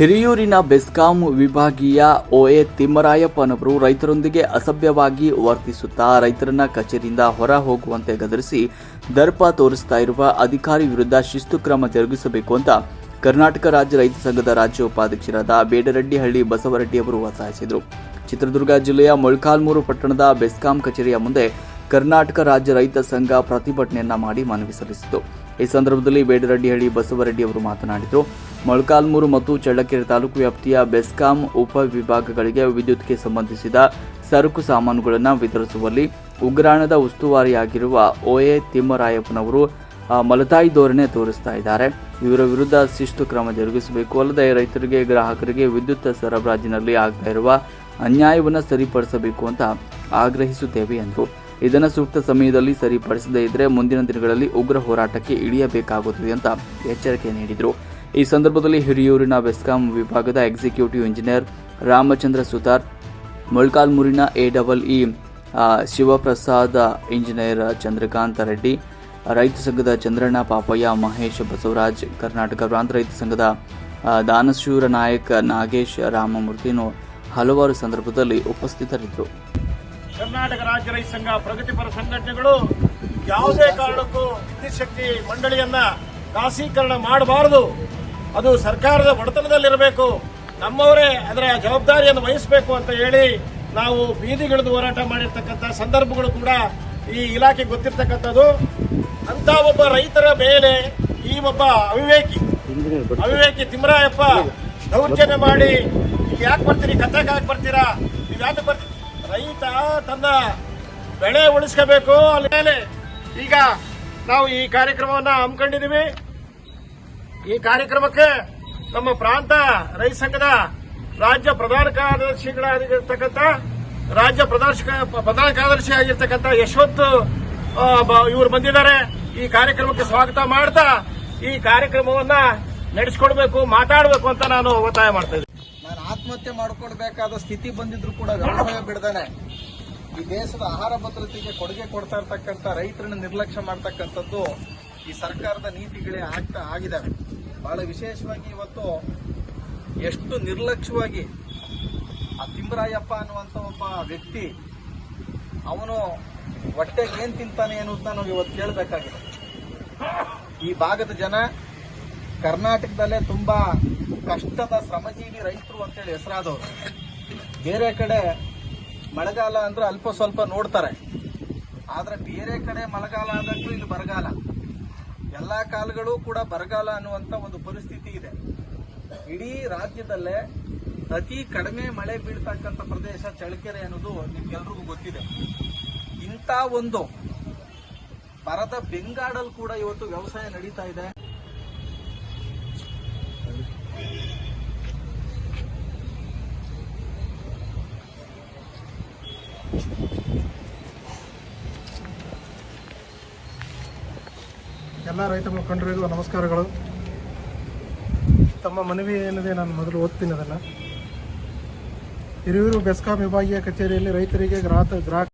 ಹಿರಿಯೂರಿನ ಬೆಸ್ಕಾಂ ವಿಭಾಗೀಯ ಓಎ ತಿಮ್ಮರಾಯಪ್ಪನವರು ರೈತರೊಂದಿಗೆ ಅಸಭ್ಯವಾಗಿ ವರ್ತಿಸುತ್ತಾ ರೈತರನ್ನ ಕಚೇರಿಯಿಂದ ಹೊರ ಹೋಗುವಂತೆ ಗದರಿಸಿ ದರ್ಪ ತೋರಿಸ್ತಾ ಇರುವ ಅಧಿಕಾರಿ ವಿರುದ್ಧ ಶಿಸ್ತು ಕ್ರಮ ಜರುಗಿಸಬೇಕು ಅಂತ ಕರ್ನಾಟಕ ರಾಜ್ಯ ರೈತ ಸಂಘದ ರಾಜ್ಯ ಉಪಾಧ್ಯಕ್ಷರಾದ ಬೇಡರೆಡ್ಡಿಹಳ್ಳಿ ಬಸವರೆಡ್ಡಿ ಅವರು ಒತ್ತಾಯಿಸಿದರು. ಚಿತ್ರದುರ್ಗ ಜಿಲ್ಲೆಯ ಮೊಳಕಾಲ್ಮೂರು ಪಟ್ಟಣದ ಬೆಸ್ಕಾಂ ಕಚೇರಿಯ ಮುಂದೆ ಕರ್ನಾಟಕ ರಾಜ್ಯ ರೈತ ಸಂಘ ಪ್ರತಿಭಟನೆಯನ್ನ ಮಾಡಿ ಮನವಿ ಸಲ್ಲಿಸಿತು. ಈ ಸಂದರ್ಭದಲ್ಲಿ ಬೇಡರಡ್ಡಿಹಳ್ಳಿ ಬಸವರೆಡ್ಡಿ ಅವರು ಮಾತನಾಡಿದರು. ಮೊಳಕಾಲ್ಮೂರು ಮತ್ತು ಚಳ್ಳಕೆರೆ ತಾಲೂಕು ವ್ಯಾಪ್ತಿಯ ಬೆಸ್ಕಾಂ ಉಪವಿಭಾಗಗಳಿಗೆ ವಿದ್ಯುತ್ಗೆ ಸಂಬಂಧಿಸಿದ ಸರಕು ಸಾಮಾನುಗಳನ್ನು ವಿತರಿಸುವಲ್ಲಿ ಉಗ್ರಾಣದ ಉಸ್ತುವಾರಿಯಾಗಿರುವ ಒಎ ತಿಮ್ಮರಾಯಪ್ಪನವರು ಮಲತಾಯಿ ಧೋರಣೆ ತೋರಿಸ್ತಾ ಇದ್ದಾರೆ. ಇವರ ವಿರುದ್ಧ ಶಿಸ್ತು ಕ್ರಮ ಜರುಗಿಸಬೇಕು. ಅಲ್ಲದೆ ರೈತರಿಗೆ, ಗ್ರಾಹಕರಿಗೆ ವಿದ್ಯುತ್ ಸರಬರಾಜಿನಲ್ಲಿ ಆಗ್ತಾ ಇರುವ ಅನ್ಯಾಯವನ್ನು ಸರಿಪಡಿಸಬೇಕು ಅಂತ ಆಗ್ರಹಿಸುತ್ತೇವೆ ಎಂದರು. ಇದನ್ನು ಸೂಕ್ತ ಸಮಯದಲ್ಲಿ ಸರಿಪಡಿಸದೇ ಇದ್ದರೆ ಮುಂದಿನ ದಿನಗಳಲ್ಲಿ ಉಗ್ರ ಹೋರಾಟಕ್ಕೆ ಇಳಿಯಬೇಕಾಗುತ್ತದೆ ಅಂತ ಎಚ್ಚರಿಕೆ ನೀಡಿದರು. ಈ ಸಂದರ್ಭದಲ್ಲಿ ಹಿರಿಯೂರಿನ ಬೆಸ್ಕಾಂ ವಿಭಾಗದ executive engineer Ramachandra Sutar, ಮೊಳ್ಕಾಲ್ಮೂರಿನ A double E Shivaprasad engineer Chandrakanth Reddy, ರೈತ ಸಂಘದ ಚಂದ್ರಣ್ಣ ಪಾಪಯ್ಯ, ಮಹೇಶ್ ಬಸವರಾಜ್, ಕರ್ನಾಟಕ ಪ್ರಾಂತ ರೈತ ಸಂಘದ ದಾನಶೂರ ನಾಯಕ ನಾಗೇಶ್ ರಾಮಮೂರ್ತಿನೂ ಹಲವಾರು ಸಂದರ್ಭದಲ್ಲಿ ಉಪಸ್ಥಿತರಿದ್ದರು. ಕರ್ನಾಟಕ ರಾಜ್ಯ ರೈತ ಸಂಘ ಪ್ರಗತಿಪರ ಸಂಘಟನೆಗಳು ಯಾವುದೇ ಕಾರಣಕ್ಕೂ ವಿದ್ಯುತ್ ಶಕ್ತಿ ಮಂಡಳಿಯನ್ನ ಖಾಸೀಕರಣ ಮಾಡಬಾರದು. ಅದು ಸರ್ಕಾರದ ಬಡತನದಲ್ಲಿರಬೇಕು. ನಮ್ಮವರೇ ಅದರ ಜವಾಬ್ದಾರಿಯನ್ನು ವಹಿಸಬೇಕು ಅಂತ ಹೇಳಿ ನಾವು ಬೀದಿಗಿಳಿದು ಹೋರಾಟ ಮಾಡಿರ್ತಕ್ಕಂಥ ಸಂದರ್ಭಗಳು ಕೂಡ ಈ ಇಲಾಖೆ ಗೊತ್ತಿರ್ತಕ್ಕಂಥದ್ದು. ಅಂತ ಒಬ್ಬ ರೈತರ ಮೇಲೆ ಈ ಒಬ್ಬ ಅವಿವೇಕಿ ಅವಿವೇಕಿ ತಿಮ್ಮರಾಯಪ್ಪ ದೌರ್ಜನ್ಯ ಮಾಡಿ ಯಾಕೆ ಬರ್ತೀರಿ? ಕತ್ತಕ್ಕೆ ಯಾಕೆ ಬರ್ತೀರಾ? ನೀವು ಯಾಕೆ ಬರ್ತೀರಿ? ರೈತ ತನ್ನ ಬೆಳೆ ಉಳಿಸ್ಕೋಬೇಕು ಅಲ್ಲಿ ಈಗ ನಾವು ಈ ಕಾರ್ಯಕ್ರಮವನ್ನ ಹಮ್ಮಿಕೊಂಡಿದ್ದೀವಿ. ಈ ಕಾರ್ಯಕ್ರಮಕ್ಕೆ ನಮ್ಮ ಪ್ರಾಂತ ರೈತ ಸಂಘದ ರಾಜ್ಯ ಪ್ರಧಾನ ಕಾರ್ಯದರ್ಶಿಗಳಾಗಿರ್ತಕ್ಕಂಥ, ರಾಜ್ಯ ಪ್ರದರ್ಶಕ, ಪ್ರಧಾನ ಕಾರ್ಯದರ್ಶಿ ಆಗಿರ್ತಕ್ಕಂಥ ಯಶವಂತ್ ಇವರು ಬಂದಿದ್ದಾರೆ. ಈ ಕಾರ್ಯಕ್ರಮಕ್ಕೆ ಸ್ವಾಗತ ಮಾಡ್ತಾ ಈ ಕಾರ್ಯಕ್ರಮವನ್ನ ನಡೆಸಿಕೊಡ್ಬೇಕು, ಮಾತಾಡಬೇಕು ಅಂತ ನಾನು ಒತ್ತಾಯ ಮಾಡ್ತಾ ಆತ್ಮಹತ್ಯೆ ಮಾಡ್ಕೊಳ್ಬೇಕಾದ ಸ್ಥಿತಿ ಬಂದಿದ್ರು ಕೂಡ ವ್ಯವಸಾಯ ಬಿಡದಾನೆ. ಈ ದೇಶದ ಆಹಾರ ಭದ್ರತೆಗೆ ಕೊಡುಗೆ ಕೊಡ್ತಾ ಇರ್ತಕ್ಕಂಥ ರೈತರನ್ನ ನಿರ್ಲಕ್ಷ್ಯ ಮಾಡ್ತಕ್ಕಂಥದ್ದು ಈ ಸರ್ಕಾರದ ನೀತಿಗಳೇ ಆಗ್ತಾ ಆಗಿದ್ದಾವೆ ಬಹಳ ವಿಶೇಷವಾಗಿ ಇವತ್ತು ಎಷ್ಟು ನಿರ್ಲಕ್ಷ್ಯವಾಗಿ ಆ ತಿಮ್ಮರಾಯಪ್ಪ ಅನ್ನುವಂಥ ಒಬ್ಬ ವ್ಯಕ್ತಿ ಅವನು ಹೊಟ್ಟೆಗೆ ಏನ್ ತಿಂತಾನೆ ಅನ್ನೋದನ್ನ ನಾವು ಇವತ್ತು ಕೇಳಬೇಕಾಗಿದೆ. ಈ ಭಾಗದ ಜನ ಕರ್ನಾಟಕದಲ್ಲೇ ತುಂಬಾ ಕಷ್ಟದ ಶ್ರಮಜೀವಿ ರೈತರು ಅಂತೇಳಿ ಹೆಸರಾದವರು. ಬೇರೆ ಕಡೆ ಮಳೆಗಾಲ ಅಂದ್ರೆ ಅಲ್ಪ ಸ್ವಲ್ಪ ನೋಡ್ತಾರೆ. ಆದ್ರೆ ಬೇರೆ ಕಡೆ ಮಳೆಗಾಲ ಆದಂತೂ ಇಲ್ಲಿ ಬರಗಾಲ. ಎಲ್ಲಾ ಕಾಲಗಳು ಕೂಡ ಬರಗಾಲ ಅನ್ನುವಂತ ಒಂದು ಪರಿಸ್ಥಿತಿ ಇದೆ. ಇಡೀ ರಾಜ್ಯದಲ್ಲೇ ಅತಿ ಕಡಿಮೆ ಮಳೆ ಬೀಳ್ತಕ್ಕಂಥ ಪ್ರದೇಶ ಚಳ್ಳಕೆರೆ ಅನ್ನೋದು ನಿಮ್ಗೆಲ್ರಿಗೂ ಗೊತ್ತಿದೆ. ಇಂಥ ಒಂದು ಬರದ ಬೆಂಗಾಡಲ್ ಕೂಡ ಇವತ್ತು ವ್ಯವಸಾಯ ನಡೀತಾ ಇದೆ. ಎಲ್ಲ ರೈತ ಮುಖಂಡರಿಗೂ ನಮಸ್ಕಾರಗಳು. ತಮ್ಮ ಮನವಿ ಏನಿದೆ ನಾನು ಮೊದಲು ಓದ್ತೀನಿ ಅದನ್ನು. ಹಿರಿಯೂರು ಬೆಸ್ಕಾಂ ವಿಭಾಗೀಯ ಕಚೇರಿಯಲ್ಲಿ ರೈತರಿಗೆ ಗ್ರಾಹಕ ಗ್ರಾಹಕ